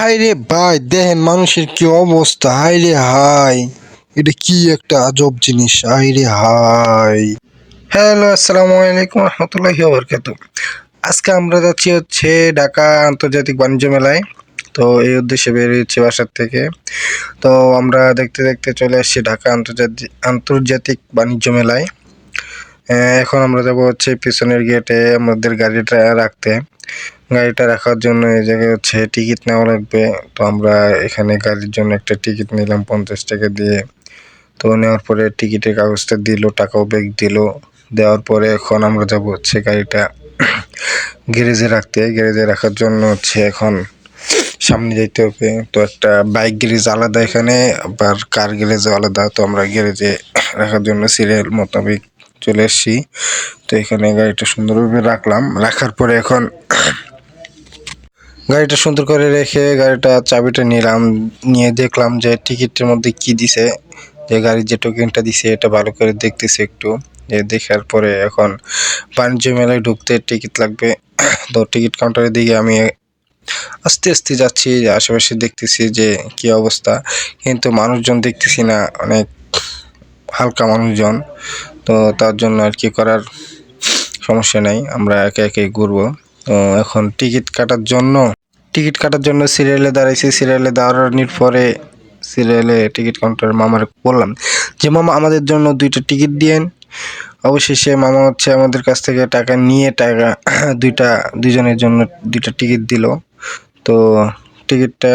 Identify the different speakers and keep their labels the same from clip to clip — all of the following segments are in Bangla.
Speaker 1: ভাই রে ভাই, দেখেন মানুষের কি অবস্থা। হাই রে হাই, এটা কি একটা আজব জিনিস। হাই রে হাই। হ্যালো, আসসালামু আলাইকুম রহমতুল্লাহি বরকাত আজকে আমরা যাচ্ছি হচ্ছে ঢাকা আন্তর্জাতিক বাণিজ্য মেলায়। তো এই উদ্দেশ্যে বেরিয়েছি বাসার থেকে। তো আমরা দেখতে দেখতে চলে আসছি ঢাকা আন্তর্জাতিক আন্তর্জাতিক বাণিজ্য মেলায়। এখন আমরা যাব হচ্ছে পিছনের গেটে আমাদের গাড়িটা রাখতে। গাড়িটা রাখার জন্য এই জায়গায় হচ্ছে টিকিট নেওয়া লাগবে। তো আমরা এখানে গাড়ির জন্য একটা টিকিট নিলাম পঞ্চাশ টাকা দিয়ে। তো নেওয়ার পরে টিকিটের কাগজটা দিল, টাকাও ব্যাগ দিল। দেওয়ার পরে এখন আমরা যাব হচ্ছে গাড়িটা গ্যারেজে রাখতে। গ্যারেজে রাখার জন্য হচ্ছে এখন সামনে যাইতে হবে। তো একটা বাইক গ্যারেজ আলাদা এখানে, আবার কার গ্যারেজও আলাদা। তো আমরা গ্যারেজে রাখার জন্য সিরিয়াল মোতাবেক চলে এসেছি। তো এখানে গাড়িটা সুন্দরভাবে রাখলাম। রাখার পরে এখন গাড়িটা সুন্দর করে রেখে গাড়িটা চাবিটা নিলাম, নিয়ে দেখলাম যে টিকিটের মধ্যে কি দিছে, যে গাড়ির যে টোকেনটা দিছে এটা ভালো করে দেখতেছি একটু যে দেখার পরে এখন বাণিজ্য মেলায় ঢুকতে টিকিট লাগবে। তো টিকিট কাউন্টারের দিকে আমি আস্তে আস্তে যাচ্ছি, আশেপাশে দেখতেছি যে কি অবস্থা। কিন্তু মানুষজন দেখতেছি না, অনেক হালকা মানুষজন। তো তার জন্য আর কি করার সমস্যা নেই, আমরা একে একে ঘুরবো। তো এখন টিকিট কাটার জন্য টিকিট কাটার জন্য সিরিয়ালে দাঁড়াইছি সিরিয়ালে দাঁড়ানোর পরে সিরিয়ালে টিকিট কাউন্টার মামার বললাম যে, মামা, আমাদের জন্য দুইটা টিকিট দিয়েন। অবশেষে মামা হচ্ছে আমাদের কাছ থেকে টাকা নিয়ে টাকা, দুইটা দুজনের জন্য দুইটা টিকিট দিল। তো টিকিটটা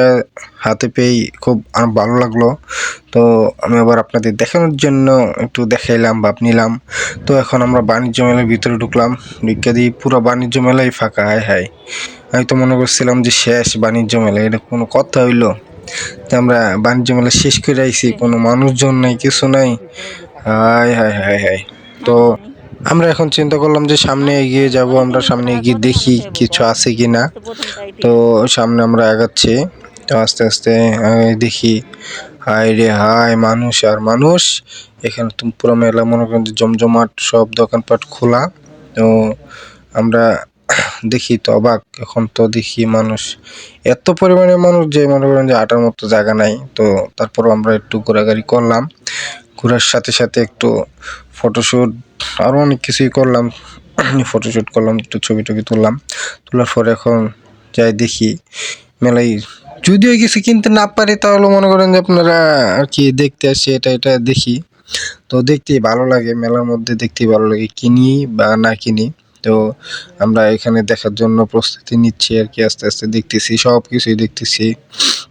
Speaker 1: হাতে পেয়েই খুব ভালো লাগল। তো আমি আবার আপনাদের দেখানোর জন্য একটু দেখাইলাম, ভাব নিলাম। তো এখন আমরা বাণিজ্য মেলার ভিতরে ঢুকলাম। ঢুকে দিই, পুরো বাণিজ্য মেলাই ফাঁকা, হায় হায়। আমি তো মনে করছিলাম যে শেষ বাণিজ্য মেলা, এটা কোনো কথা হইল। তো আমরা বাণিজ্য মেলা শেষ করে আইছি, কোনো মানুষজন নাই, কিছু নাই। হায় হায় হায় হায়। তো আমরা এখন চিন্তা করলাম যে সামনে এগিয়ে যাব, আমরা সামনে এগিয়ে দেখি কিছু আছে কি না তো সামনে আমরা আগাচ্ছি, তো আস্তে আস্তে দেখি। হায় রে, হায়, মানুষ আর মানুষ। এখানে পুরো মেলা মনে করেন যে জমজমাট, সব দোকানপাট খোলা। তো আমরা দেখি তো অবাক। এখন তো দেখি মানুষ, এত পরিমাণে মানুষ যে মনে করেন যে আটার মতো জায়গা নাই। তো তারপর আমরা একটু ঘোরাঘুরি করলাম। ঘোরার সাথে সাথে একটু ফটোশ্যুট আরও অনেক কিছুই করলাম। ফটোশ্যুট করলাম, একটু ছবি টবি তুললাম। তোলার পর এখন যাই দেখি। মেলায় যদিও কিছু কিনতে না পারি, তাহলে মনে করেন যে আপনারা আর কি দেখতে আসি, এটা এটা দেখি। তো দেখতেই ভালো লাগে, মেলার মধ্যে দেখতেই ভালো লাগে, কিনি বা না কিনি। তো আমরা এখানে দেখার জন্য প্রস্তুতি নিচ্ছি আর কি, আস্তে আস্তে দেখতেছি সব কিছুই দেখতেছি।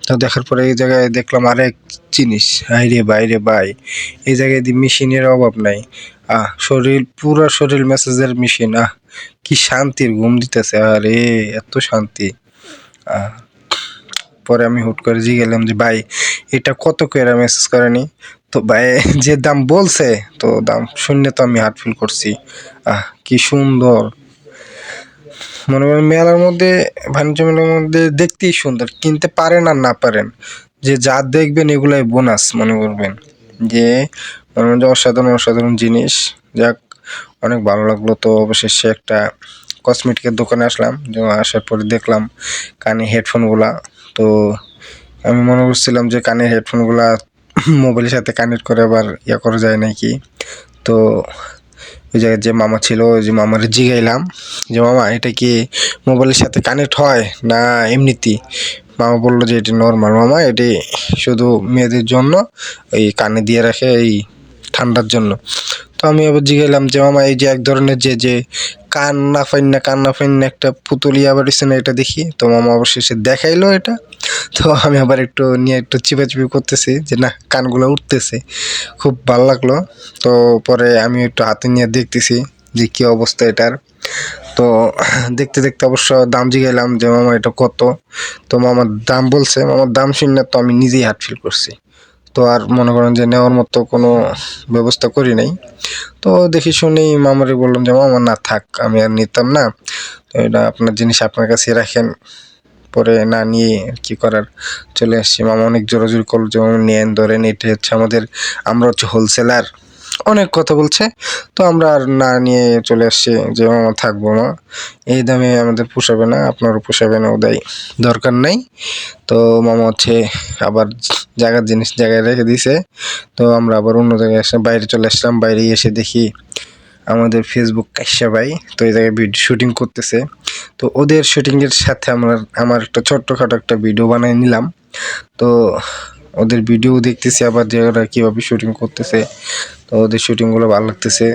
Speaker 1: তো দেখার পরে এই জায়গায় দেখলাম আরেক জিনিস হাইরে বাইরে বাই, এই জায়গায় মেশিনের অভাব নাই। আহ, শরীর, পুরো শরীর মেসেজের মেশিন, আহ, কি শান্তির ঘুম দিতেছে, আরে এত শান্তি। আহ, পরে আমি হুট করে জিগেলাম যে, ভাই, এটা কত করে মেসেজ করেনি? তো ভাই, যে দাম বলছে, তো দাম শুনে তো আমি হার্ট ফিল করছি। আহ, কি সুন্দর। মনে করেন মেলার মধ্যে, বাণিজ্য মেলার মধ্যে দেখতেই সুন্দর, কিনতে পারেন আর না পারেন। যে যা দেখবেন, এগুলাই বোনাস মনে করবেন। যে, মনে করেন যে অসাধারণ অসাধারণ জিনিস। যাক, অনেক ভালো লাগল তো অবশেষে একটা কসমেটিকের দোকানে আসলাম। যে আসার পরে দেখলাম কানে হেডফোনগুলা তো আমি মনে করছিলাম যে কানের হেডফোনগুলা মোবাইলের সাথে কানেক্ট করে আবার ইয়া করা যায় নাকি? তো ওই জায়গায় যে মামা ছিল, ওই যে মামারে জিগাইলাম যে, মামা, এটা কি মোবাইলের সাথে কানেক্ট হয় না এমনিতেই মামা বলল যে, এটি নর্মাল মামা, এটি শুধু মেয়েদের জন্য, এই কানে দিয়ে রাখে, এই ঠান্ডার জন্য। তো আমি আবার জিগাইলাম যে, মামা, এই যে এক ধরনের যে যে কান না ফাইন না কান না ফাইন না একটা পুতুলিয়া বাড়িছে না এটা দেখি। তো মামা অবশেষে দেখাইলো এটা। তো আমি আবার একটু নিয়ে একটু চিপাচিপি করতেছি যে না, কানগুলো উঠতেছে। খুব ভালো লাগল। তো পরে আমি একটু হাতে নিয়ে দেখতেছি যে কী অবস্থা এটার। তো দেখতে দেখতে অবশ্য দাম জিগাইলাম যে মামা এটা কত। তো মামার দাম বলছে, মামার দাম শুনে তো আমি নিজেই হার্ট ফিল করছি। তো আর মনে করেন যে নেওয়ার মতো কোনো ব্যবস্থা করি নাই। তো দেখি শুনেই মামারে বললাম যে মামা না থাক, আমি আর নিতাম না। তো এটা আপনার জিনিস আপনার কাছে রাখেন, পরে না নিয়ে কি করার? চলে আসছি। মামা অনেক জোরাজুরি করল যে, মামা নেন, ধরেন, এটা হচ্ছে আমাদের, আমরা হচ্ছে হোলসেলার অনেক কথা বলছে। তো আমরা আর না নিয়ে চলে আসছি যে মামা থাকব মা। এই দামে আমাদের পোষাবে না, আপনারও পোষাবে না ওদাই দরকার নাই। তো মামা হচ্ছে আবার জায়গার জিনিস জায়গায় রেখে দিয়েছে তো আমরা আবার অন্য জায়গায় আসলাম বাইরে চলে আসলাম। বাইরে এসে দেখি আমাদের ফেসবুক কাশ্যা ভাই, তো এই জায়গায় ভিডিও শুটিং করতেছে। তো ওদের শুটিংয়ের সাথে আমরা আমার একটা ছোট্টখাটো একটা ভিডিও বানিয়ে নিলাম। তো ওদের ভিডিও দেখতেছি আবার যে ওরা কীভাবে শুটিং করতেছে তো ওদের শুটিংগুলো ভালো লাগতেছে।